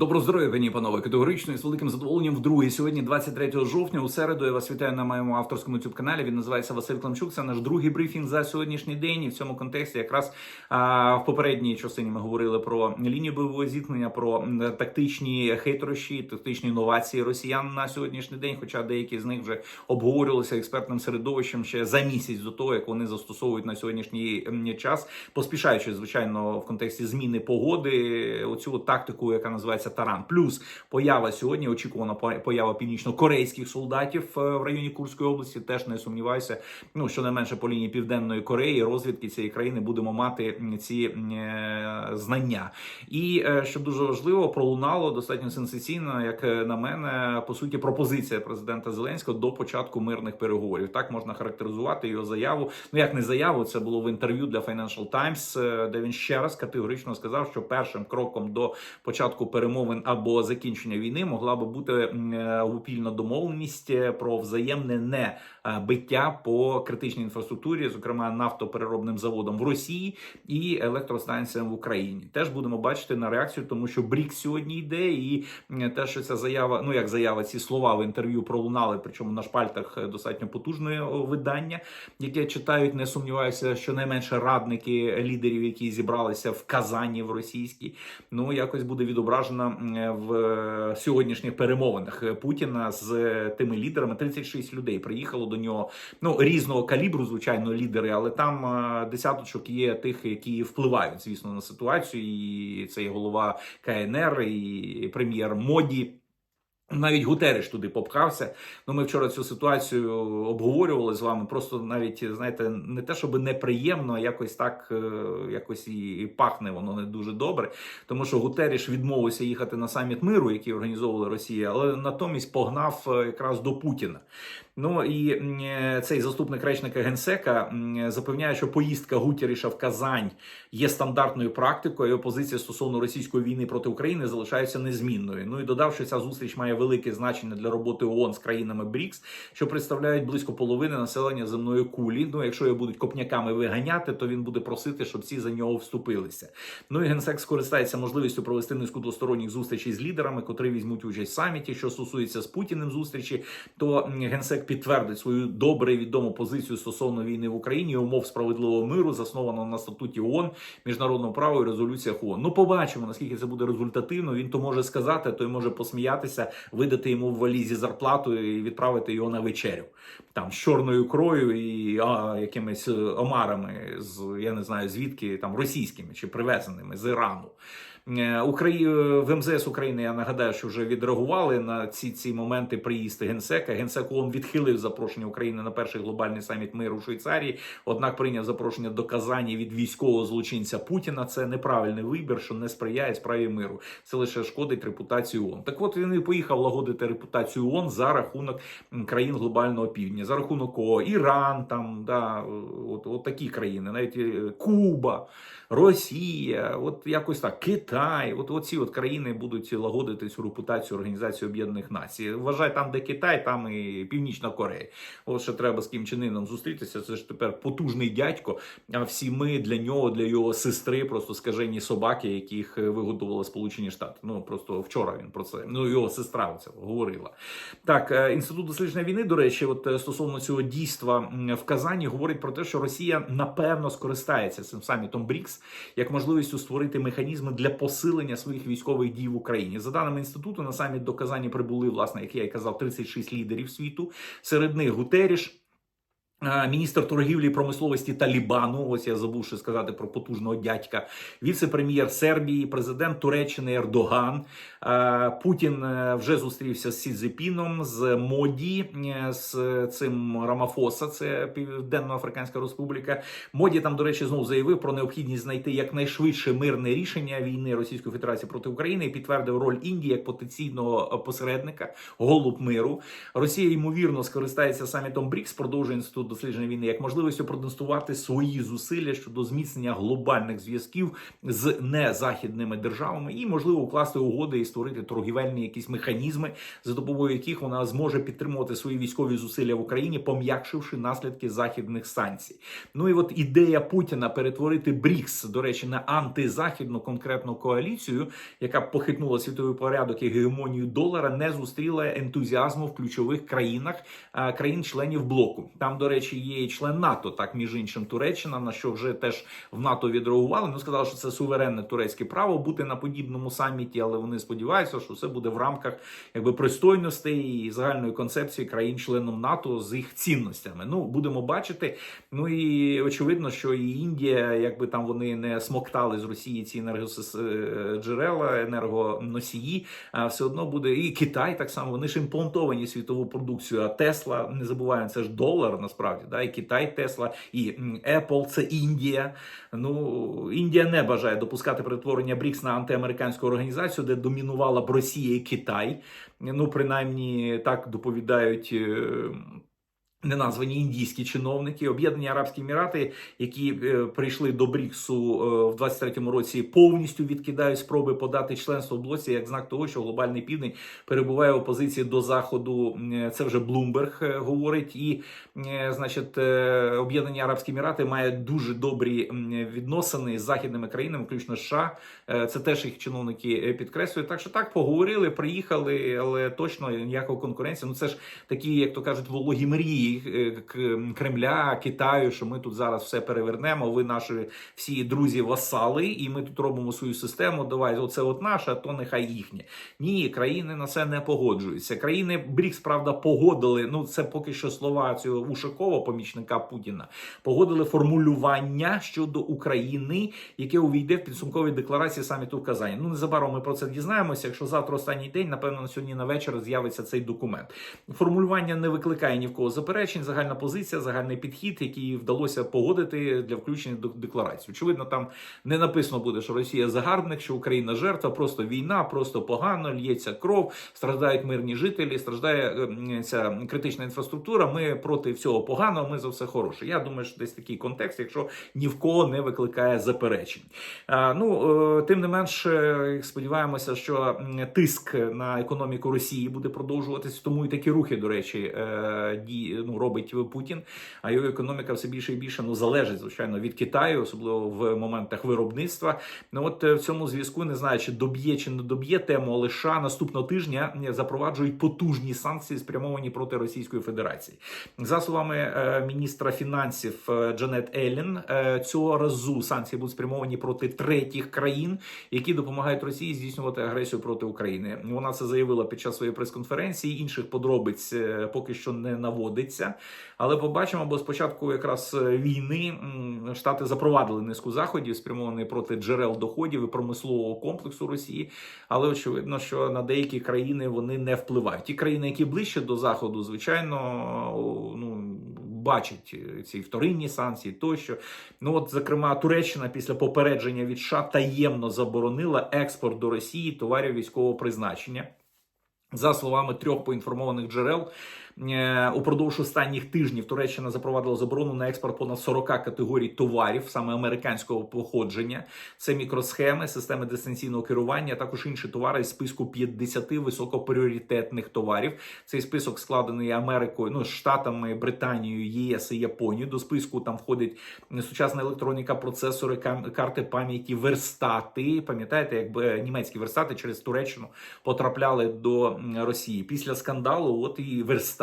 Добро здоров'я, пані панове, категорично і з великим задоволенням вдруге. Сьогодні, 23 жовтня, у середу. Я вас вітаю на моєму авторському youtube каналі. Він називається Василь Кламчук. Це наш другий брифінг за сьогоднішній день. І в цьому контексті, якраз а, в попередній частині ми говорили про лінію бойового зіткнення, про тактичні хитрощі, тактичні інновації росіян на сьогоднішній день. Хоча деякі з них вже обговорювалися експертним середовищем ще за місяць до того, як вони застосовують на сьогоднішній час, поспішаючи звичайно в контексті зміни погоди, оцю тактику, яка називається Таран. Плюс поява сьогодні, очікувана по- поява північно-корейських солдатів е, в районі Курської області. Теж не сумніваюся. Ну щонайменше по лінії Південної Кореї, розвідки цієї країни будемо мати ці е, знання. І е, що дуже важливо, пролунало достатньо сенсаційно, як на мене, по суті, пропозиція президента Зеленського до початку мирних переговорів. Так можна характеризувати його заяву. Ну як не заяву, це було в інтерв'ю для Financial Times, де він ще раз категорично сказав, що першим кроком до початку перемовин або закінчення війни могла би бути гупільна домовленість е, про взаємне не е, биття по критичній інфраструктурі, зокрема нафтопереробним заводам в Росії і електростанціям в Україні. Теж будемо бачити на реакцію, тому що БРІК сьогодні йде, і те, що ця заява, ну як заява, ці слова в інтерв'ю пролунали, причому на шпальтах е, достатньо потужне видання, яке читають, не сумніваюся, що найменше радники лідерів, які зібралися в Казані в російській, ну якось буде відображена в е, сьогоднішніх перемовинах Путіна з е, тими лідерами. 36 людей приїхало до нього. Ну різного калібру, звичайно, лідери, але там е, десяточок є тих, які впливають, звісно, на ситуацію. І це і голова КНР, і прем'єр Моді. Навіть Гутереш туди попхався. Ну, ми вчора цю ситуацію обговорювали з вами. Просто навіть знаєте, не те, щоб неприємно, а якось так, е, якось і пахне воно не дуже добре. Тому що Гутереш відмовився їхати на саміт миру, який організовувала Росія, але натомість погнав е, якраз до Путіна. Ну і е, цей заступник речника генсека запевняє, що поїздка Гутеріша в Казань є стандартною практикою. Його стосовно російської війни проти України залишається незмінною. Ну і додав, що ця зустріч має велике значення для роботи ООН з країнами БРІКС, що представляють близько половини населення земної кулі. Ну, якщо його будуть копняками виганяти, то він буде просити, щоб всі за нього вступилися. Ну і генсек скористається можливістю провести низку двосторонніх зустрічей з лідерами, котрі візьмуть участь в саміті. Що стосується з Путіним зустрічі, то генсек підтвердить свою добре відому позицію стосовно війни в Україні, умов справедливого миру, заснованого на статуті ООН, міжнародного права і резолюціях ООН. Ну, побачимо, наскільки це буде результативно. Він то може сказати, то й може посміятися, видати йому в валізі зарплату і відправити його на вечерю. Там з чорною крою і а, якимись е, омарами з я не знаю звідки там російськими чи привезеними з Ірану. Е, Украї... в МЗС України я нагадаю, що вже відреагували на ці ці моменти приїзду генсека. Генсек ООН відхилив запрошення України на перший глобальний саміт миру в Швейцарії. Однак прийняв запрошення до Казані від військового злочинця Путіна. Це неправильний вибір, що не сприяє справі миру. Це лише шкодить репутації ООН. Так от він і поїхав лагодити репутацію ООН за рахунок країн глобального півдня, за рахунок кого? Іран, там да, от, от такі країни, навіть е, Куба. Росія, от якось так, Китай, от оці от країни будуть лагодити цю репутацію Організації Об'єднаних Націй. Вважай, там, де Китай, там і Північна Корея. От ще треба з Кім Чен Іном зустрітися. Це ж тепер потужний дядько. А всі ми для нього, для його сестри, просто скажені собаки, яких вигодували Сполучені Штати. Ну просто вчора він про це. Ну його сестра оце говорила. Так, е, інститут дослідження війни, до речі, от е, стосовно цього дійства в Казані, говорить про те, що Росія напевно скористається цим самітом БРІКС як можливістю створити механізми для посилення своїх військових дій в Україні. За даними інституту, на саміт до Казані прибули, власне, як я і казав, 36 лідерів світу. Серед них Гутеріш. Е, Міністр торгівлі і промисловості Талібану, ось я забув ще сказати про потужного дядька, віце-прем'єр Сербії, президент Туреччини Ердоган. Е, Путін е, вже зустрівся з Сідзепіном, з Моді, е, з цим Рамафоса, це Південно-Африканська Республіка. Моді там, до речі, знову заявив про необхідність знайти якнайшвидше мирне рішення війни Російської Федерації проти України і підтвердив роль Індії як потенційного посередника, голуб миру. Росія ймовірно скористається самітом БРІКС, продовжує інститут дослідження війни як можливістю продемонструвати свої зусилля щодо зміцнення глобальних зв'язків з незахідними державами, і можливо укласти угоди і створити торгівельні якісь механізми, за допомогою яких вона зможе підтримувати свої військові зусилля в Україні, пом'якшивши наслідки західних санкцій. Ну і от ідея Путіна перетворити БРІКС, до речі, на антизахідну конкретну коаліцію, яка похитнула світовий порядок і гегемонію долара, не зустріла ентузіазму в ключових країнах країн-членів блоку. Там, до речі, є і член НАТО, так між іншим, Туреччина, на що вже теж в НАТО відреагували. Ну сказали, що це суверенне турецьке право бути на подібному саміті, але вони сподіваються, що все буде в рамках якби пристойностей і загальної концепції країн-членів НАТО з їх цінностями. Ну будемо бачити. Ну і очевидно, що і Індія, якби там вони не смоктали з Росії ці енергоджерела, енергоносії, а все одно буде і Китай так само. Вони ж імплантовані світову продукцію. А Тесла не забуваємо, це ж долар насправді. Да, і Китай, Тесла, і Apple, це Індія. Ну Індія не бажає допускати перетворення БРІКС на антиамериканську організацію, де домінувала б Росія і Китай. Ну принаймні так доповідають. Неназвані індійські чиновники, Об'єднані Арабські Емірати, які е, прийшли до Бріксу е, в 23-му році, повністю відкидають спроби подати членство в блоці як знак того, що глобальний південь перебуває у позиції до заходу. Е, Це вже Блумберг е, говорить, і е, значить, е, Об'єднані Арабські Емірати мають дуже добрі відносини з західними країнами, включно США. Е, Це теж їх чиновники е, підкреслюють. Так що так поговорили, приїхали, але точно ніякої конкуренції. Ну це ж такі, як то кажуть, вологі мрії е, Кремля, Китаю, що ми тут зараз все перевернемо. Ви наші всі друзі васали, і ми тут робимо свою систему. Давай, оце от наша, то нехай їхнє. Ні, країни на це не погоджуються. Країни БРІКС, правда, погодили. Ну це поки що слова цього Ушакова, помічника Путіна, погодили формулювання щодо України, яке увійде в підсумкові декларації саміту в Казані. Ну незабаром ми про це дізнаємося. Якщо завтра останній день, напевно, на сьогодні на вечір з'явиться цей документ. Формулювання не викликає ні в кого заперечень. Загальна позиція, загальний підхід, який вдалося погодити для включення до декларації. Очевидно, там не написано буде, що Росія загарбник, що Україна жертва, просто війна, просто погано, лється кров, страждають мирні жителі, страждає е, ця критична інфраструктура. Ми проти всього поганого, ми за все хороше. Я думаю, що десь такий контекст, якщо ні в кого не викликає заперечень. Ну е, тим не менш, е, сподіваємося, що тиск на економіку Росії буде продовжуватися. Тому і такі рухи, до речі, ді, ну, робить Путін. А його економіка все більше і більше ну залежить звичайно від Китаю, особливо в моментах виробництва. Ну от е, в цьому зв'язку не знаю, чи доб'є чи не доб'є тему, але наступного тижня запроваджують потужні санкції, спрямовані проти Російської Федерації. За словами е, міністра фінансів е, Джанет Еллен, е, цього разу санкції будуть спрямовані проти третіх країн, які допомагають Росії здійснювати агресію проти України. Вона це заявила під час своєї прес-конференції. Інших подробиць поки що не наводиться. Але побачимо, бо спочатку якраз е, війни штати запровадили низку заходів, спрямованих проти джерел доходів і промислового комплексу Росії. Але очевидно, що на деякі країни вони не впливають. Ті країни, які ближче до заходу, звичайно, ну. Бачать е, ці вторинні санкції, тощо ну от зокрема Туреччина після попередження від США таємно заборонила експорт до Росії товарів військового призначення. За словами трьох поінформованих джерел, упродовж останніх тижнів Туреччина запровадила заборону на експорт понад 40 категорій товарів, саме американського походження. Це мікросхеми, системи дистанційного керування, а також інші товари з списку 50 високопріоритетних товарів. Цей список складений Америкою, ну штатами, Британією, ЄС і Японією. До списку там входить сучасна електроніка, процесори, карти пам'яті, верстати. Пам'ятаєте, якби німецькі верстати через Туреччину потрапляли до Росії після скандалу. От і верстати,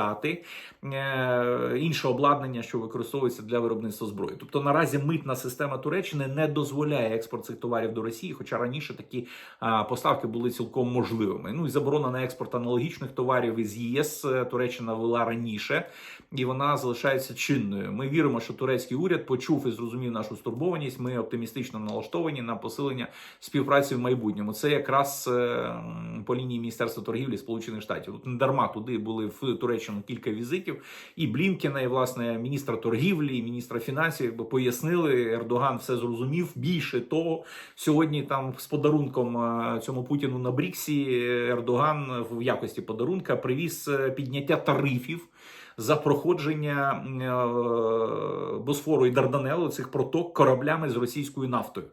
е, інше обладнання, що використовується для виробництва зброї. Тобто наразі митна система Туреччини не дозволяє експорт цих товарів до Росії, хоча раніше такі поставки були цілком можливими. Ну і заборона на експорт аналогічних товарів із ЄС е, Туреччина вела раніше, і вона залишається чинною. Ми віримо, що турецький уряд почув і зрозумів нашу стурбованість. Ми оптимістично налаштовані на посилення співпраці в майбутньому. Це якраз е, по лінії Міністерства торгівлі Сполучених Штатів. От не дарма туди були в Туреччину кілька візитів. І Блінкіна, і власне міністра торгівлі, і міністра фінансів пояснили. Ердоган все зрозумів. Більше того, сьогодні там з подарунком е, цьому Путіну на Бріксі Ердоган в якості подарунка привіз е, підняття тарифів за проходження е, Босфору і Дарданелу цих проток кораблями з російською нафтою.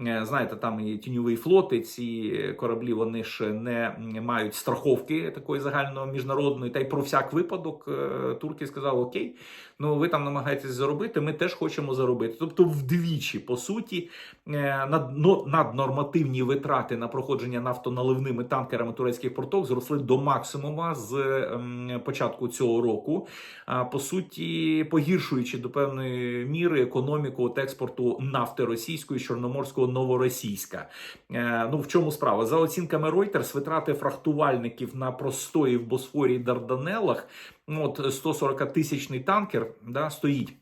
Е, Знаєте, там і тіньовий флот, і ці кораблі вони ж не мають страховки такої загально міжнародної. Та й про всяк випадок е, турки сказали: Окей, ну ви там намагаєтесь заробити, ми теж хочемо заробити. Тобто, вдвічі, по суті, е, над, но- наднормативні витрати на проходження нафтоналивними танкерами турецьких порток зросли до максимума з ем, початку цього року. А по суті, погіршуючи до певної міри економіку от експорту нафти російської, чорноморського новоросійська. Е, ну в чому справа? За оцінками Reuters, витрати фрахтувальників на простої в Босфорі і Дарданелах, ну, от 140 тисячний танкер да, стоїть.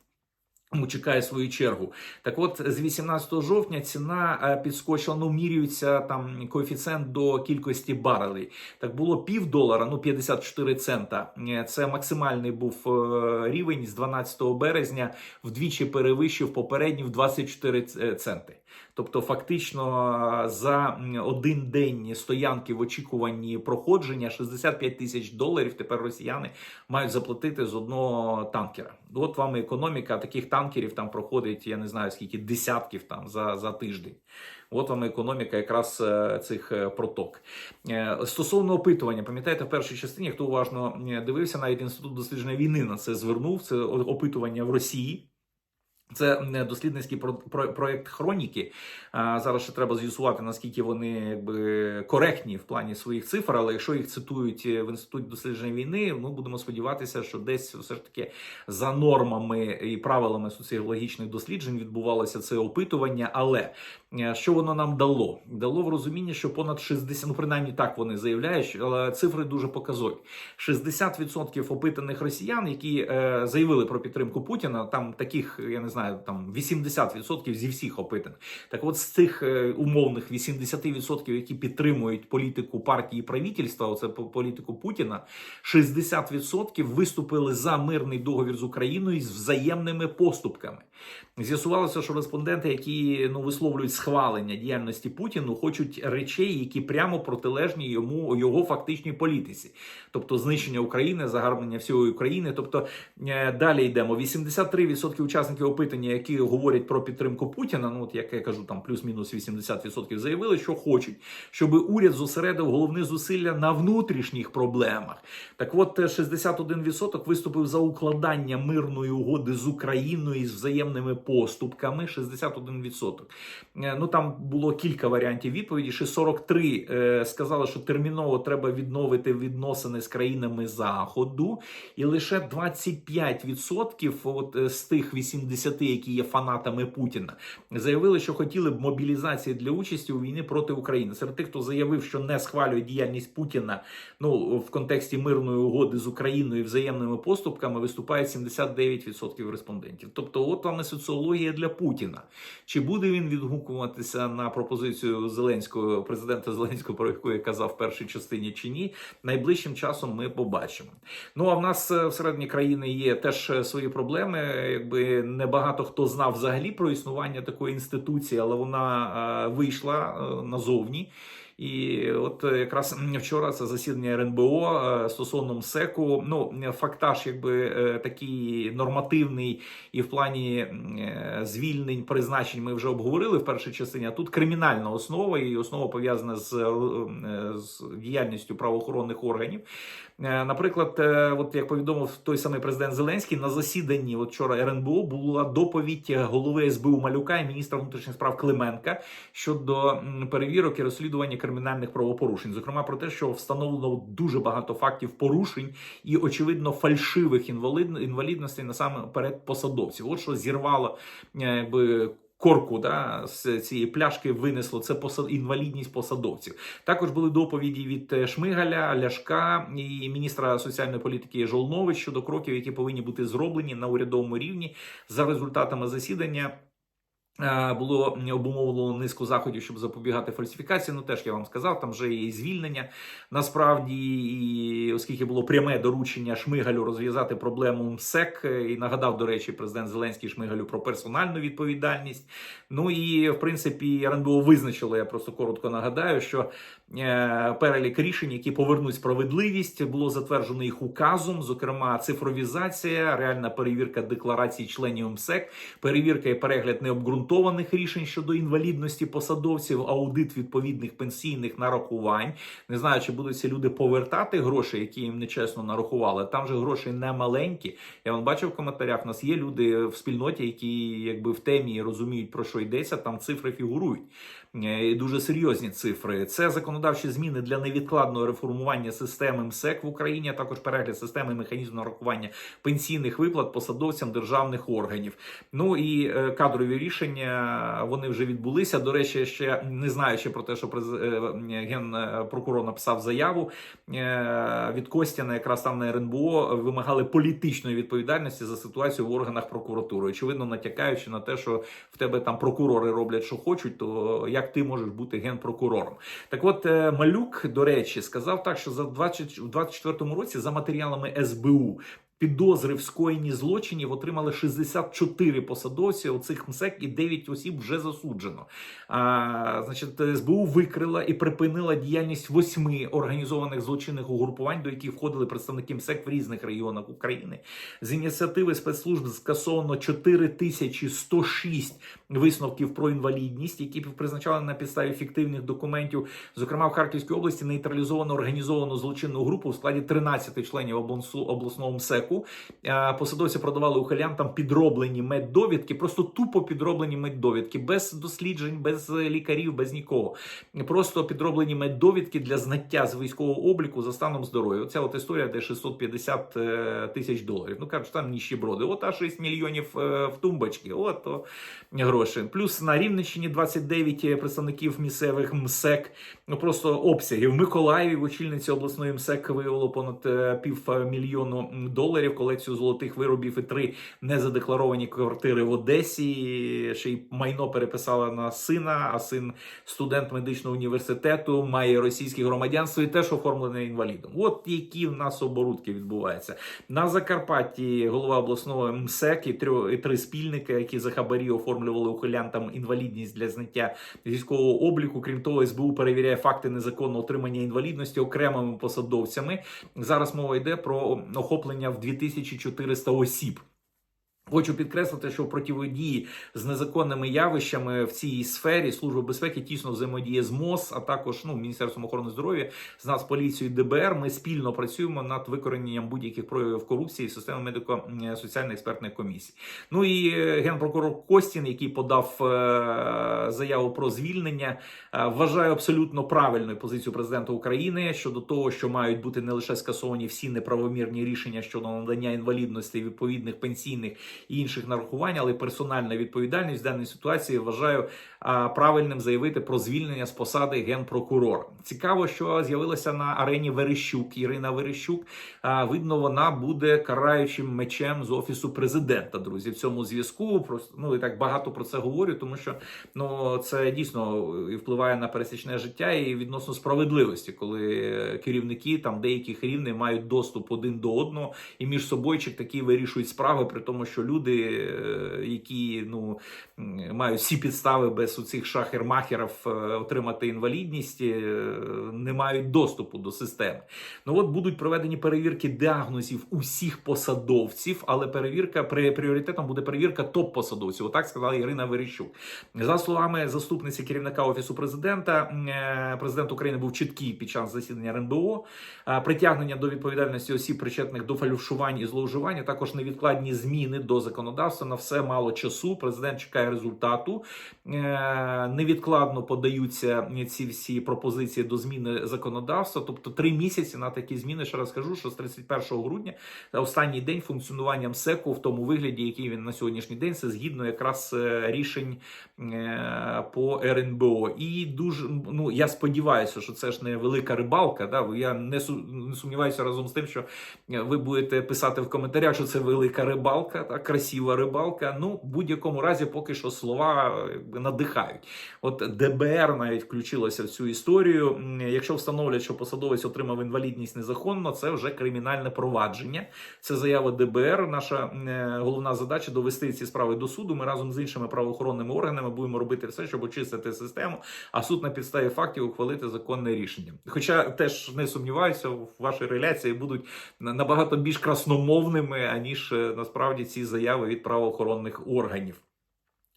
ну, Чекає свою чергу. Так от, з 18 жовтня ціна е, підскочила, ну, міряються там коефіцієнт до кількості барелей. Так було пів долара, ну 54 цента. Е, Це максимальний був е, рівень з 12 березня, вдвічі перевищив попередній в 24 центи. Тобто, фактично за один день стоянки в очікуванні проходження 65 тисяч доларів. Тепер росіяни мають заплатити з одного танкера. От вам економіка таких танкерів там проходить, я не знаю скільки десятків там за, за тиждень. От вам економіка якраз е, цих е, проток. Е, Стосовно опитування, пам'ятаєте, в першій частині, хто уважно дивився, навіть інститут дослідження війни на це звернув. Це опитування в Росії. Це е, дослідницький про- про- проект хроніки. Зараз ще треба з'ясувати, наскільки вони якби коректні в плані своїх цифр. Але якщо їх цитують е, в інституті дослідження війни, ми будемо сподіватися, що десь все ж таки за нормами і правилами соціологічних досліджень відбувалося це опитування. Але е, що воно нам дало? Дало в розумінні, що понад 60, ну принаймні так вони заявляють, що- але цифри дуже показові. 60% опитаних росіян, які е, заявили про підтримку Путіна, там таких, я не знаю, там 80% зі всіх опитаних. Так от з цих е, умовних 80%, які підтримують політику партії правительства, оце політику Путіна, 60% виступили за мирний договір з Україною з взаємними поступками. З'ясувалося, що респонденти, які ну висловлюють схвалення діяльності Путіну, хочуть речей, які прямо протилежні йому його фактичній політиці, тобто знищення України, загарбання всієї України. Тобто е, далі йдемо. 83% учасників опитання, які говорять про підтримку Путіна. Ну от як я кажу, там плюс-мінус 80% заявили, що хочуть, щоб уряд зосередив головні зусилля на внутрішніх проблемах. Так от е, 61% виступив за укладання мирної угоди з Україною із взаємними поступками. 61%. Е, Ну там було кілька варіантів відповіді. Ще 43 е, сказали, що терміново треба відновити відносини з країнами Заходу, і лише 25% от е, з тих 80, які є фанатами Путіна, заявили, що хотіли б мобілізації для участі у війні проти України. Серед тих, хто заявив, що не схвалює діяльність Путіна, ну в контексті мирної угоди з Україною і взаємними поступками, виступає 79% респондентів. Тобто, от вам і соціологія для Путіна. Чи буде він відгукуватися на пропозицію Зеленського, президента Зеленського, про яку я казав в першій частині, чи ні? Найближчим часом ми побачимо. Ну а в нас е, всередині країни є теж е, свої проблеми. Якби небагато хто знав взагалі про існування такої інституції, але вона е, вийшла е, назовні. І от е, якраз вчора це засідання РНБО е, стосовно МСЕКу. Ну фактаж, якби е, такий нормативний, і в плані звільнень призначень ми вже обговорили в першій частині. А тут кримінальна основа і основа пов'язана з, з діяльністю правоохоронних органів. Наприклад, от як повідомив той самий президент Зеленський, на засіданні от вчора РНБО була доповідь голови СБУ Малюка і міністра внутрішніх справ Клименка щодо перевірок і розслідування кримінальних правопорушень, зокрема про те, що встановлено дуже багато фактів порушень і очевидно фальшивих інвалідностей насамперед посадовців. От що зірвало е, якби. Корку да, з цієї пляшки винесло це посад... інвалідність посадовців. Також були доповіді від е, Шмигаля, Ляшка і міністра соціальної політики Жолнович щодо кроків, які повинні бути зроблені на урядовому рівні за результатами засідання. Е, Було обумовлено низку заходів, щоб запобігати фальсифікації. Ну теж я вам сказав, там вже є і звільнення. Насправді, і оскільки було пряме доручення Шмигалю розв'язати проблему МСЕК, е, і нагадав, до речі, президент Зеленський Шмигалю про персональну відповідальність. Ну і в принципі РНБО визначило, я просто коротко нагадаю, що е, перелік рішень, які повернуть справедливість, було затверджено їх указом. Зокрема, цифровізація, реальна перевірка декларацій членів МСЕК, перевірка і перегляд необґрунтованих рішень щодо інвалідності посадовців, аудит відповідних пенсійних нарахувань. Не знаю, чи будуть ці люди повертати гроші, які їм нечесно нарахували. Там же гроші не маленькі. Я вам бачив в коментарях. У нас є люди в спільноті, які якби в темі розуміють про що йдеться. Там цифри фігурують. Е, і Дуже серйозні цифри. Це законодавчі зміни для невідкладного реформування системи МСЕК в Україні, а також перегляд системи механізму нарахування пенсійних виплат посадовцям державних органів. Ну і е, кадрові рішення вони вже відбулися. До речі, ще не знаючи про те, що през... е, генпрокурор написав заяву е, від Костяна, якраз там на РНБО вимагали політичної відповідальності за ситуацію в органах прокуратури. Очевидно, натякаючи на те, що в тебе там прокурори роблять, що хочуть, то як ти можеш бути генпрокурором? Так, от е, Малюк, до речі, сказав так, що за 20... в 24 році за матеріалами СБУ. Підозри в скоєнні злочинів отримали 64 посадовці. Оцих МСЕК і 9 осіб вже засуджено. А, Значить, СБУ викрила і припинила діяльність восьми організованих злочинних угрупувань, до яких входили представники МСЕК в різних регіонах України. З ініціативи спецслужб скасовано 4106 висновків про інвалідність, які призначали на підставі фіктивних документів. Зокрема, в Харківській області нейтралізовано організовану злочинну групу в складі 13 членів обласного МСЕКу. Е, Посадовці продавали ухилянтам підроблені меддовідки, просто тупо підроблені меддовідки, без досліджень, без е, лікарів, без нікого. Просто підроблені меддовідки для знаття з військового обліку за станом здоров'я. Оця от історія, де 650 е, тисяч доларів. Ну кажуть, там ніщеброди. От а 6 мільйонів в тумбочки. От то гроші. Плюс на Рівненщині 29 представників місцевих МСЕК. Ну просто обсяги. В Миколаєві в очільниці обласної МСЕК виявило понад півмільйону доларів колекцію золотих виробів і три незадекларовані квартири в Одесі. Ще й майно переписала на сина, а син студент медичного університету, має російське громадянство і теж оформлений інвалідом. От які в нас оборудки відбуваються. На Закарпатті голова обласного МСЕК і трьох і три спільники, які за хабарі оформлювали ухилянтам інвалідність для зняття військового обліку. Крім того, СБУ перевіряє факти незаконного отримання інвалідності окремими посадовцями. Зараз мова йде про охоплення в 2400 осіб. Хочу підкреслити, що в противодії з незаконними явищами в цій сфері Служба безпеки тісно взаємодіє з МОЗ, а також ну Міністерством охорони здоров'я, з Нацполіцією ДБР. Ми спільно працюємо над викорененням будь-яких проявів корупції системи медико-соціальної експертної комісії. Ну і е, генпрокурор Костін, який подав е, заяву про звільнення, е, вважає абсолютно правильною позицію президента України щодо того, що мають бути не лише скасовані всі неправомірні рішення щодо надання інвалідності відповідних пенсійних і інших нарахувань, але персональна відповідальність в даній ситуації вважаю правильним заявити про звільнення з посади генпрокурора. Цікаво, що з'явилася на арені Верещук. Ірина Верещук. Видно, вона буде караючим мечем з офісу президента. Друзі, в цьому зв'язку ну і так багато про це говорю, тому що ну це дійсно впливає на пересічне життя і відносно справедливості, коли керівники там деяких рівнів мають доступ один до одного і між собойчик такі вирішують справи, при тому, що люди, е, які ну мають всі підстави без цих шахер-махерів е, отримати інвалідність, е, не мають доступу до системи. Ну от будуть проведені перевірки діагнозів усіх посадовців, але перевірка пріоритетом буде перевірка топ-посадовців. Отак сказала Ірина Верещук. За словами заступниці керівника офісу президента, президент України був чіткий під час засідання РНБО. Притягнення до відповідальності осіб, причетних до фальшувань і зловживань, а також невідкладні зміни до законодавства. На все мало часу. Президент чекає результату. Е, Невідкладно подаються ці всі пропозиції до зміни законодавства. Тобто три місяці на такі зміни. Ще раз кажу, що з 31 грудня останній день функціонування МСЕКу в тому вигляді, який він на сьогоднішній день, це згідно якраз е, рішень е, по РНБО. І дуже ну я сподіваюся, що це ж не велика рибалка. Да? Я не сумніваюся разом з тим, що ви будете писати в коментарях, що це велика рибалка. Так красива рибалка. Ну, в будь-якому разі, поки що слова е, надихають. От ДБР навіть включилося в цю історію. Якщо встановлять, що посадовець отримав інвалідність незаконно, це вже кримінальне провадження. Це заява ДБР. Наша е, головна задача довести ці справи до суду. Ми разом з іншими правоохоронними органами будемо робити все, щоб очистити систему, а суд на підставі фактів ухвалити законне рішення. Хоча теж не сумніваюся, в вашій реляції будуть набагато більш красномовними, аніж е, насправді ці заяви від правоохоронних органів.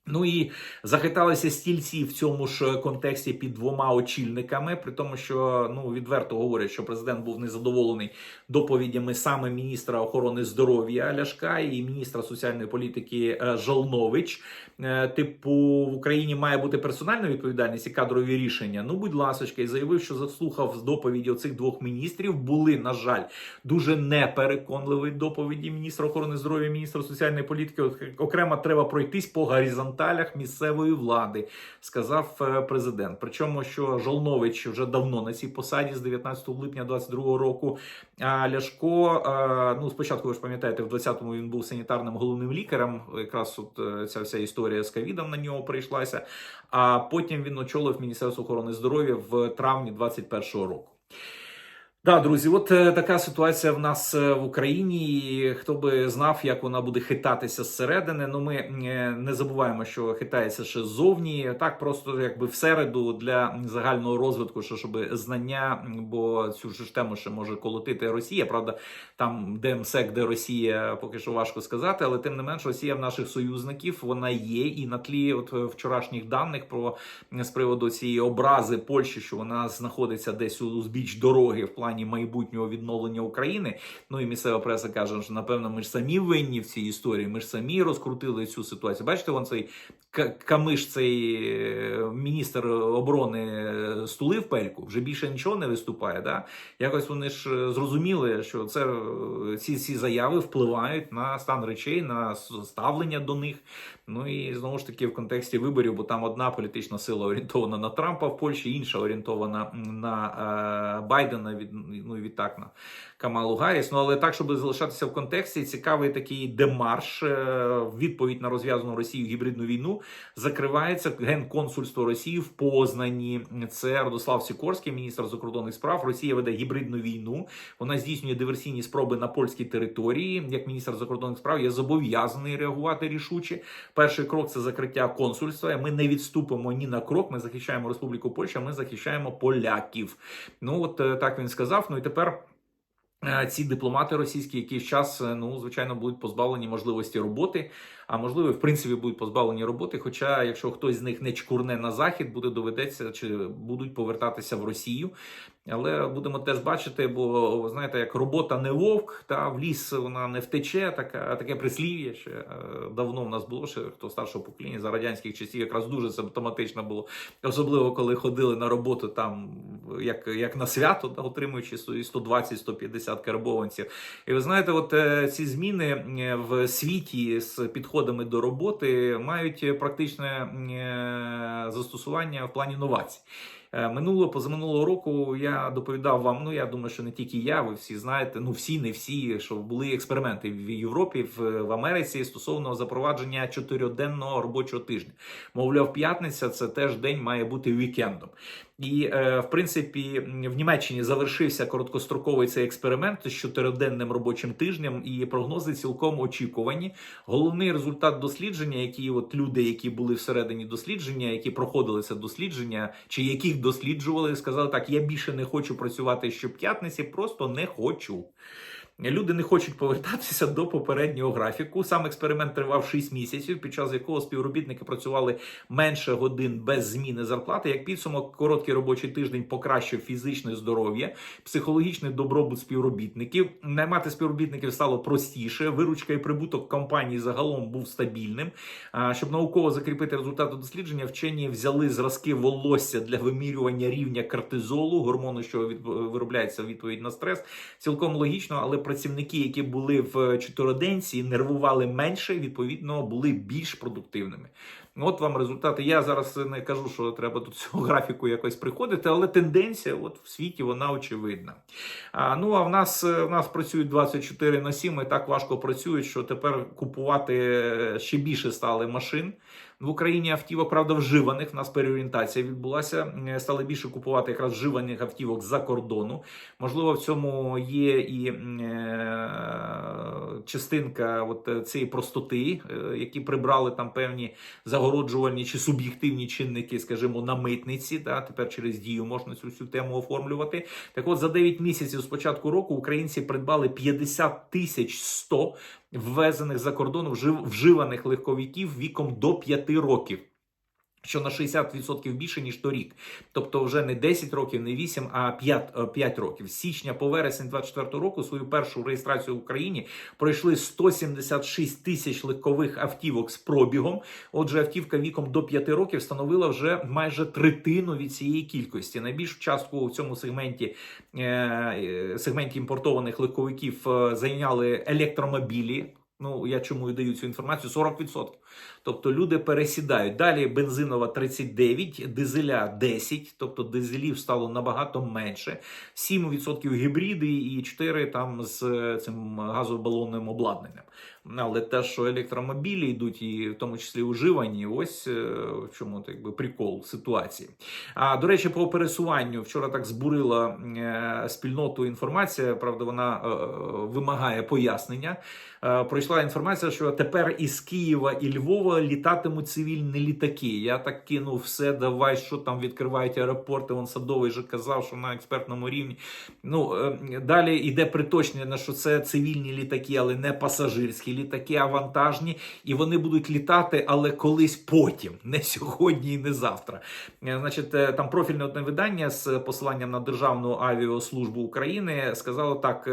Ну і захиталися стільці в цьому ж контексті під двома очільниками, при тому, що ну відверто говорять, що президент був незадоволений доповідями саме міністра охорони здоров'я Ляшка і міністра соціальної політики е, Жолнович. Е, Типу, в Україні має бути персональна відповідальність і кадрові рішення. Ну, будь ласочка, і заявив, що заслухав з доповіді цих двох міністрів. Були, на жаль, дуже непереконливі доповіді міністра охорони здоров'я, міністра соціальної політики. Окремо треба пройтись по горизонталях місцевої влади, сказав е, президент. Причому, що Жолнович вже давно на цій посаді з 19 липня 22 року. А Ляшко, е, ну спочатку ви ж пам'ятаєте, в 20-му він був санітарним головним лікарем. Якраз от е, ця вся історія з ковідом на нього прийшлася. А потім він очолив Міністерство охорони здоров'я в травні 21-го року. Да, друзі, от е, така ситуація в нас е, в Україні. І хто би знав, як вона буде хитатися зсередини. Ну ми е, не забуваємо, що хитається ще ззовні. Так, просто якби всереду для загального розвитку, що щоб знання, бо цю ж тему ще може колотити Росія. Правда, там де МСЕК, де Росія, поки що важко сказати, але тим не менш, Росія в наших союзників вона є. І на тлі от вчорашніх даних про з приводу цієї образи Польщі, що вона знаходиться десь у узбіч дороги в плані майбутнього відновлення України. Ну і місцева преса каже, що напевно ми ж самі винні в цій історії. Ми ж самі розкрутили цю ситуацію. Бачите, вон цей Камиш, цей е, міністр оборони е, стулив пельку, вже більше нічого не виступає. Да? Якось вони ж е, зрозуміли, що це ці, ці заяви впливають на стан речей, на ставлення до них. Ну і знову ж таки в контексті виборів, бо там одна політична сила орієнтована на Трампа в Польщі, інша орієнтована на е, Байдена від ну і відтак на Камалу Гарріс. Ну але так, щоб залишатися в контексті, цікавий такий демарш е, відповідь на розв'язану Росію гібридну війну. Закривається генконсульство Росії в Познані. Це Радослав Сікорський, міністр закордонних справ. Росія веде гібридну війну. Вона здійснює диверсійні спроби на польській території. Як міністр закордонних справ, я зобов'язаний реагувати рішуче. Перший крок це закриття консульства. Ми не відступимо ні на крок. Ми захищаємо Республіку Польща. Ми захищаємо поляків. Ну от е, так він сказав. Ну і тепер. Е, Ці дипломати російські якийсь час, е, ну звичайно, будуть позбавлені можливості роботи, а можливо, в принципі, будуть позбавлені роботи. Хоча, якщо хтось з них не чкурне на захід, буде доведеться чи будуть повертатися в Росію. Але будемо теж бачити, бо знаєте, як робота не вовк, та в ліс вона не втече. Така таке прислів'я ще е, давно в нас було ще хто старшого покоління за радянських часів, якраз дуже симптоматично було, особливо коли ходили на роботу там, як, як на свято, да, отримуючи 120-150 карбованців. І ви знаєте, от е, ці зміни е, в світі з підходами до роботи мають практичне е, застосування в плані новацій. Е, Минулого позаминулого року я доповідав вам. Ну я думаю, що не тільки я, ви всі знаєте. Ну всі, не всі, що були експерименти в Європі, в, Америці стосовно запровадження чотирьоденного робочого тижня. Мовляв, п'ятниця це теж день має бути вікендом. І е, в принципі в Німеччині завершився короткостроковий цей експеримент з чотириденним робочим тижнем, і прогнози цілком очікувані. Головний результат дослідження, які от люди, які були всередині дослідження, які проходили це дослідження, чи яких досліджували, сказали так: я більше не хочу працювати щоп'ятниці, просто не хочу. Люди не хочуть повертатися до попереднього графіку. Сам експеримент тривав 6 місяців, під час якого співробітники працювали менше годин без зміни зарплати. Як підсумок, короткий робочий тиждень покращив фізичне здоров'я, психологічний добробут співробітників. Наймати співробітників стало простіше. Виручка і прибуток компанії загалом був стабільним. Щоб науково закріпити результати дослідження, вчені взяли зразки волосся для вимірювання рівня кортизолу, гормону, що виробляється відповідь на стрес. Цілком логічно, але працівники, які були в чотириденці, нервували менше, відповідно, були більш продуктивними. От вам результати. Я зараз не кажу, що треба до цього графіку якось приходити, але тенденція от в світі вона очевидна. А, ну а в нас в нас працюють 24 на 7, і так важко працюють, що тепер купувати ще більше стали машин. В Україні автівок, правда, вживаних. В нас переорієнтація відбулася. Е, Стали більше купувати якраз вживаних автівок з-за кордону. Можливо, в цьому є і е, частинка от е, цієї простоти, е, які прибрали там певні загороджувальні чи суб'єктивні чинники, скажімо, на митниці. Да? Тепер через дію можна цю всю тему оформлювати. Так от за 9 місяців з початку року українці придбали 50 тисяч 100 ввезених за кордон вжив- вживаних легковиків віком до 5 років. Що на 60% більше ніж торік, тобто вже не 10 років, не 8, а 5, е, 5 rokів. З січня по вересень 24 року свою першу реєстрацію в Україні пройшли 176 тисяч легкових автівок з пробігом. Отже, автівка віком до 5 років становила вже майже третину від цієї кількості. Найбільшу частку в цьому сегменті е, е, сегменті імпортованих легковиків е, зайняли електромобілі. Ну, я чому і даю цю інформацію? 40%. Тобто люди пересідають. Далі бензинова 39, дизеля 10, тобто дизелів стало набагато менше. 7% гібриди і 4 там з е, цим газобалонним обладнанням. Але те, що електромобілі йдуть, і в тому числі уживані, ось е, в чому так би прикол ситуації. А до речі, по пересуванню вчора так збурила е, спільноту інформація. Правда, вона вимагає пояснення. Пройшла інформація, що тепер із Києва і Львова літатимуть цивільні літаки. Я так кинув все, давай, що там відкривають аеропорти. Вон Садовий же казав, що на експертному рівні. Ну е, далі йде приточнення, що це цивільні літаки, але не пасажирські літаки, а вантажні, і вони будуть літати, але колись потім, не сьогодні і не завтра. Е, Значить, е, там профільне одне видання з посиланням на Державну авіаслужбу України сказало так,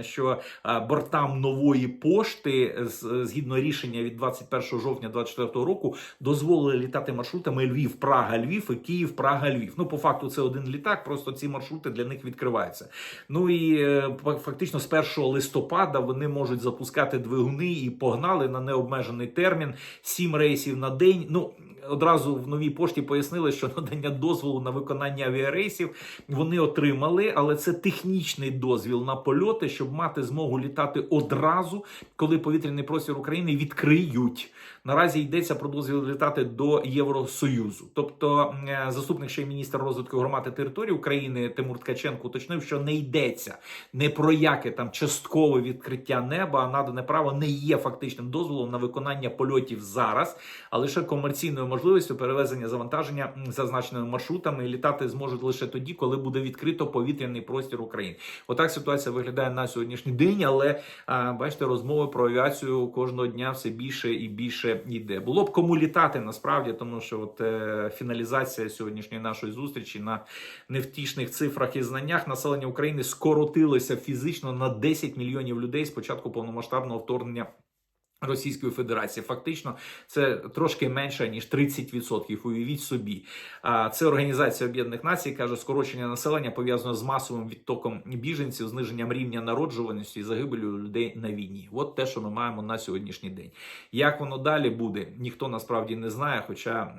що бортам нової пошти, згідно рішення від 21 жовтня 2024 року, дозволили літати маршрутами Львів, Прага, Львів і Київ, Прага, Львів. Ну, по факту, це один літак, просто ці маршрути для них відкриваються. Ну і е, фактично з 1 листопада вони можуть запускати двигуни і погнали на необмежений термін, сім рейсів на день. Ну одразу в новій пошті пояснили, що надання дозволу на виконання авіарейсів вони отримали, але це технічний дозвіл на польоти, щоб мати змогу літати одразу, коли повітряний простір України відкриють. Наразі йдеться про дозвіл літати до Євросоюзу. Тобто, е, заступник ще й міністр розвитку громади території України Тимур Ткаченко уточнив, що не йдеться не про яке там часткове відкриття неба, а надане право не є фактичним дозволом на виконання польотів зараз, а лише комерційною можливістю перевезення завантаження зазначеними маршрутами і літати зможуть лише тоді, коли буде відкрито повітряний простір України. Отак ситуація виглядає на сьогоднішній день, але бачите, розмови про авіацію кожного дня все більше і більше йде. Було б кому літати насправді, тому що от е, фіналізація сьогоднішньої нашої зустрічі на невтішних цифрах і знаннях населення України скоротилося фізично на 10 мільйонів людей з початку повномасштабного вторгнення. Російської Федерації фактично це трошки менше ніж 30%. Уявіть собі. Це Організація Об'єднаних Націй каже, скорочення населення пов'язано з масовим відтоком біженців, зниженням рівня народжуваності і загибелю людей на війні. От те, що ми маємо на сьогоднішній день. Як воно далі буде, ніхто насправді не знає, хоча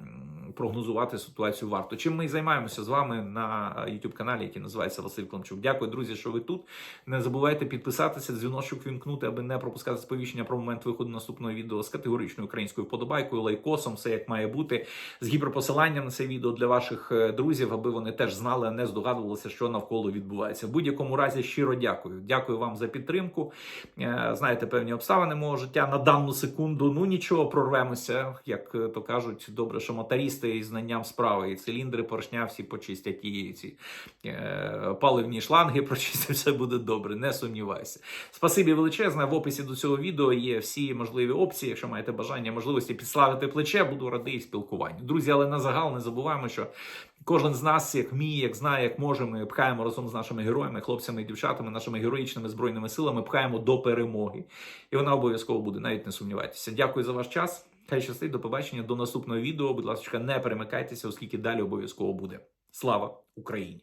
прогнозувати ситуацію варто. Чим ми і займаємося з вами на youtube каналі, який називається Василь Климчук. Дякую, друзі, що ви тут. Не забувайте підписатися, дзвіночок вімкнути, аби не пропускати сповіщення про момент виходу наступного відео з категоричною українською подобайкою, лайкосом, все як має бути, з гіперпосиланням на це відео для ваших е, друзів, аби вони теж знали, а не здогадувалися, що навколо відбувається. В будь-якому разі щиро дякую. Дякую вам за підтримку. Е, Знаєте, певні обставини мого життя на дану секунду. Ну нічого, прорвемося, як е, то кажуть, добре, що мотористи із знанням справи, і циліндри поршня всі почистять і ці е, паливні шланги прочистять, все буде добре, не сумнівайся. Спасибі величезне. В описі до цього відео є всі можливі опції. Якщо маєте бажання, можливості підславити плече, буду радий спілкуванню. Друзі, але на загал не забуваємо, що кожен з нас, як вміє, як знає, як може, ми пхаємо разом з нашими героями, хлопцями і дівчатами, нашими героїчними збройними силами, пхаємо до перемоги. І вона обов'язково буде, навіть не сумнівайтеся. Дякую за ваш час. Хай щастить, до побачення, до наступного відео. Будь ласка, не перемикайтеся, оскільки далі обов'язково буде. Слава Україні!